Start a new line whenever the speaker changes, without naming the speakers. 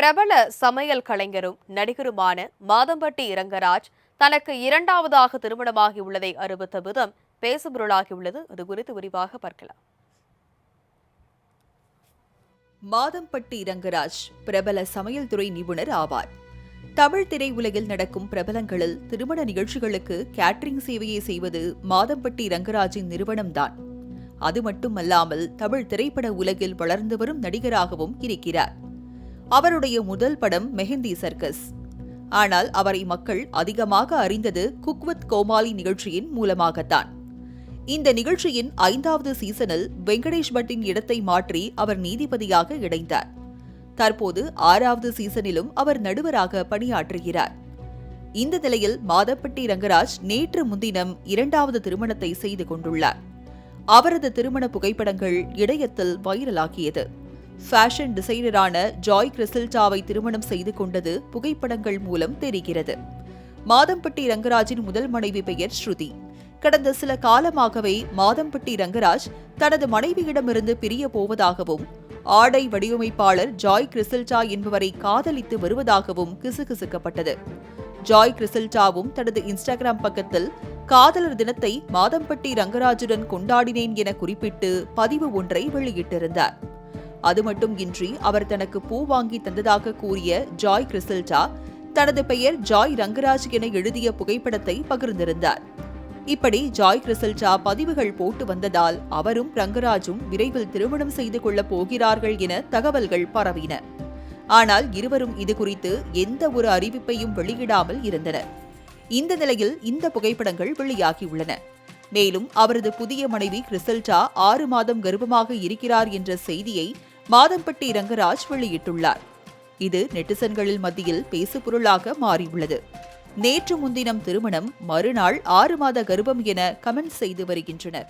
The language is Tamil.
பிரபல சமையல் கலைஞரும் நடிகருமான மாதம்பட்டி இரங்கராஜ் தனக்கு இரண்டாவதாக திருமணமாகி உள்ளதை அறிவித்த விதம் பேசுபொருளாகியுள்ளது. அது குறித்து விரிவாக பார்க்கலாம்.
மாதம்பட்டி ரங்கராஜ் பிரபல சமையல் துறை நிபுணர் ஆவார். தமிழ் திரையுலகில் நடக்கும் பிரபலங்களில் திருமண நிகழ்ச்சிகளுக்கு கேட்டரிங் சேவையை செய்வது மாதம்பட்டி ரங்கராஜின் நிறுவனம்தான். அது மட்டுமல்லாமல் தமிழ் திரைப்பட உலகில் வளர்ந்து வரும் நடிகராகவும் இருக்கிறார். அவருடைய முதல் படம் மெஹந்தி சர்க்கஸ். ஆனால் அவரை மக்கள் அதிகமாக அறிந்தது குக்வத் கோமாளி நிகழ்ச்சியின் மூலமாகத்தான். இந்த நிகழ்ச்சியின் ஐந்தாவது சீசனில் வெங்கடேஷ் பட்டின் இடத்தை மாற்றி அவர் நீதிபதியாக இணைந்தார். தற்போது ஆறாவது சீசனிலும் அவர் நடுவராக பணியாற்றுகிறார். இந்த நிலையில் மாதப்பட்டி ரங்கராஜ் நேற்று முன்தினம் இரண்டாவது திருமணத்தை செய்து கொண்டுள்ளார். அவரது திருமண புகைப்படங்கள் இடையத்தில் வைரலாகியது. ஃபேஷன் டிசைனரான ஜாய் கிறிசல்டாவை திருமணம் செய்து கொண்டது புகைப்படங்கள் மூலம் தெரிகிறது. மாதம்பட்டி ரங்கராஜின் முதல் மனைவி பெயர் ஸ்ருதி. கடந்த சில காலமாகவே மாதம்பட்டி ரங்கராஜ் தனது மனைவியிடமிருந்து பிரிய போவதாகவும் ஆடை வடிவமைப்பாளர் ஜாய் கிறிசல்டா என்பவரை காதலித்து வருவதாகவும் கிசுகிசுக்கப்பட்டது. ஜாய் கிறிசல்டாவும் தனது இன்ஸ்டாகிராம் பக்கத்தில் காதலர் தினத்தை மாதம்பட்டி ரங்கராஜுடன் கொண்டாடினேன் என குறிப்பிட்டு பதிவு ஒன்றை வெளியிட்டிருந்தார். அது மட்டும் இன்றி அவர் தனக்கு பூ வாங்கி தந்ததாக கூறிய ஜாய் கிறிசல்டா தனது பெயர் ஜாய் ரங்கராஜ் என எழுதிய புகைப்படத்தை பகிர்ந்திருந்தார். இப்படி ஜாய் கிறிசல்டா பதிவுகள் போட்டு வந்ததால் அவரும் ரங்கராஜும் விரைவில் திருமணம் செய்து கொள்ளப் போகிறார்கள் என தகவல்கள் பரவின. ஆனால் இருவரும் இது குறித்து எந்த ஒரு அறிவிப்பையும் வெளியிடாமல் இருந்தனர் இந்த நிலையில் இந்த புகைப்படங்கள் வெளியாகியுள்ளன. மேலும் அவரது புதிய மனைவி கிறிசல்டா ஆறு மாதம் கர்ப்பமாக இருக்கிறார் என்ற செய்தியை மாதம்பட்டி ரங்கராஜ் வெளியிட்டுள்ளார். இது நெட்டிசன்களில் மத்தியில் பேசுபொருளாக மாறியுள்ளது. நேற்று முன்தினம் திருமணம் மறுநாள் ஆறு மாத கர்ப்பம் என கமெண்ட் செய்து வருகின்றனர்.